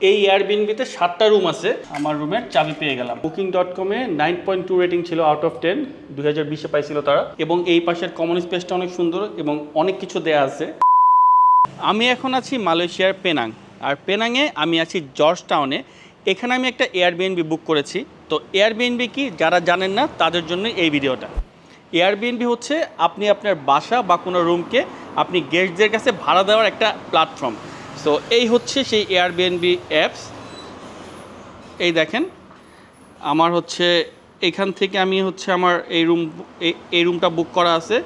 এই এয়ারবিএনবিতে সাতটা রুম আছে। আমার রুমের চাবি পেয়ে গেলাম। বুকিং ডট কমে নাইন পয়েন্ট টু রেটিং ছিল আউট অফ টেন দুই হাজার বিশে পাইছিল তারা। এবং এই পাশের কমন স্পেসটা অনেক সুন্দর এবং অনেক কিছু দেয়া আছে। আমি এখন আছি মালয়েশিয়ার পেনাং আর পেনাংয়ে আমি আছি জর্জ টাউনে এখানে আমি একটা এয়ারবিএনবি বুক করেছি। তো এয়ারবিএনবি কি যারা জানেন না, তাদের জন্য এই ভিডিওটা এয়ারবিএনবি হচ্ছে আপনি আপনার বাসা বা কোনো রুমকে আপনি গেস্টদের কাছে ভাড়া দেওয়ার একটা প্ল্যাটফর্ম সো এই হচ্ছে সেই এয়ারবিএনবি অ্যাপস এই দেখেন, আমার হচ্ছে এখান থেকে আমি হচ্ছে আমার এই রুম এই রুমটা বুক করা আছে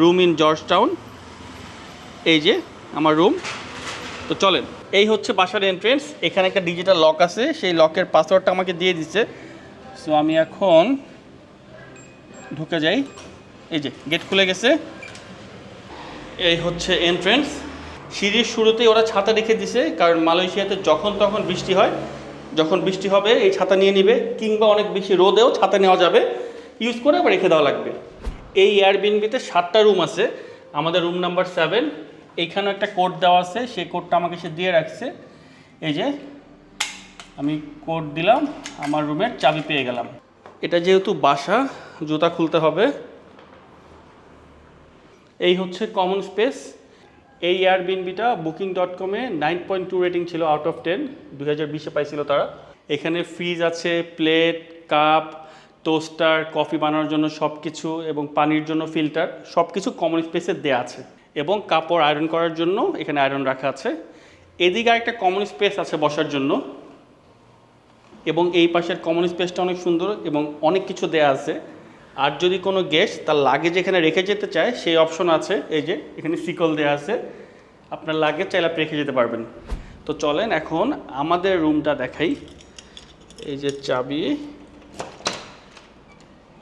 রুম ইন জর্জ টাউন এই যে আমার রুম তো চলেন, এই হচ্ছে বাসার এন্ট্রেন্স এখানে একটা ডিজিটাল লক আছে, সেই লকের পাসওয়ার্ডটা আমাকে দিয়ে দিচ্ছে। সো আমি এখন ঢুকে যাই। এই যে গেট খুলে গেছে। এই হচ্ছে এন্ট্রেন্স সিঁড়ির শুরুতেই ওরা ছাতা রেখে দিছে, কারণ মালয়েশিয়াতে যখন তখন বৃষ্টি হয়, যখন বৃষ্টি হবে, এই ছাতা নিয়ে নিবে, কিংবা অনেক বেশি রোদেও ছাতা নেওয়া যাবে ইউজ করে আবার রেখে দেওয়া লাগবে। এই এয়ারবিএনবিতে সাতটা রুম আছে, আমাদের রুম নাম্বার সেভেন এইখানেও একটা কোড দেওয়া আছে, সেই কোডটা আমাকে সে দিয়ে রাখছে। এই যে, আমি কোড দিলাম, আমার রুমের চাবি পেয়ে গেলাম। এটা যেহেতু বাসা, জুতা খুলতে হবে। এই হচ্ছে কমন স্পেস এই এয়ারবিএনবিটা বুকিং ডট কমে নাইন পয়েন্ট টু রেটিং ছিল আউট অফ টেন দু হাজার বিশে পাইছিল তারা। এখানে ফ্রিজ আছে প্লেট কাপ টোস্টার কফি বানানোর জন্য সব কিছু এবং পানির জন্য ফিল্টার সব কিছু কমন স্পেসে দেওয়া আছে। এবং কাপড় আয়রন করার জন্য এখানে আয়রন রাখা আছে। এদিকে আরেকটা কমন স্পেস আছে বসার জন্য। এবং এই পাশের কমন স্পেসটা অনেক সুন্দর এবং অনেক কিছু দেয়া আছে। আর যদি কোনো গেস্ট তার লাগেজ এখানে রেখে যেতে চায়, সেই অপশন আছে। এই যে, এখানে সিকল দেয়া আছে। আপনার লাগেজ চাইলে আপনি রেখে যেতে পারবেন। তো চলেন এখন আমাদের রুমটা দেখাই। এই যে চাবি।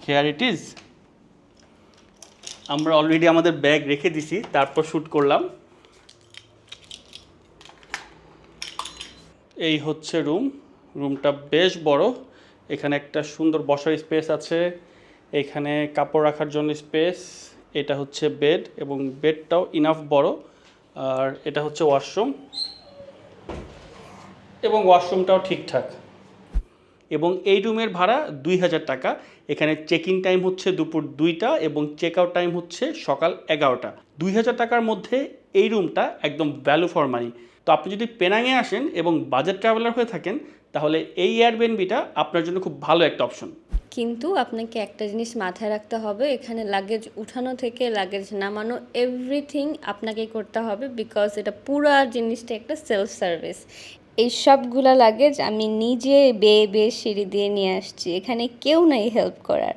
হেয়ার ইট ইজ আমরা অলরেডি আমাদের ব্যাগ রেখে দিছি, তারপর শ্যুট করলাম। এই হচ্ছে রুম রুমটা বেশ বড়। এখানে একটা সুন্দর বসার স্পেস আছে। এখানে কাপড় রাখার জন্য স্পেস, এটা হচ্ছে বেড এবং বেডটাও ইনাফ বড়, আর এটা হচ্ছে ওয়াশরুম এবং ওয়াশরুমটাও ঠিকঠাক। এবং এই রুমের ভাড়া দুই হাজার টাকা। এখানে চেক ইন টাইম হচ্ছে দুপুর দুইটা এবং চেক আউট টাইম হচ্ছে সকাল এগারোটা। দুই হাজার টাকার মধ্যে এই রুমটা একদম ভ্যালু ফর মানি তো আপনি যদি পেনাঙে আসেন এবং বাজেট ট্রাভেলার হয়ে থাকেন, তাহলে এই এয়ারবিএনবিটা আপনার জন্য খুব ভালো একটা অপশন কিন্তু আপনাকে একটা জিনিস মাথায় রাখতে হবে, এখানে লাগেজ উঠানো থেকে লাগেজ নামানো এভরিথিং আপনাকে করতে হবে বিকজ এটা পুরো জিনিসটা একটা সেলফ সার্ভিস এই সবগুলা লাগেজ আমি নিজে বেয়ে বেয়ে সিঁড়ি দিয়ে নিয়ে আসছি, এখানে কেউ নাই হেল্প করার।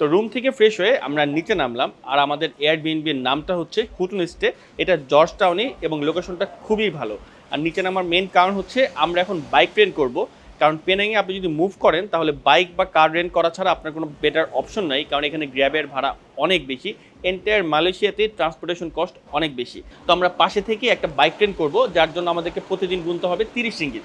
তো রুম থেকে ফ্রেশ হয়ে আমরা নিচে নামলাম, আর আমাদের এয়ারবিএনবির নামটা হচ্ছে হুটুন স্টে এটা জর্জ টাউনে এবং লোকেশনটা খুবই ভালো। আর নিচে নামার মেন কারণ হচ্ছে আমরা এখন বাইক রেন্ট করব কারণ পেনাঙে আপনি যদি মুভ করেন, তাহলে বাইক বা কার রেন্ট করা ছাড়া আপনার কোনো বেটার অপশন নাই, কারণ এখানে গ্র্যাবের ভাড়া অনেক বেশি। এন্টায়ার মালয়েশিয়াতে ট্রান্সপোর্টেশন কস্ট অনেক বেশি। তো আমরা পাশে থেকে একটা বাইক রেন্ট করব, যার জন্য আমাদেরকে প্রতিদিন গুনতে হবে তিরিশ রিঙ্গিত।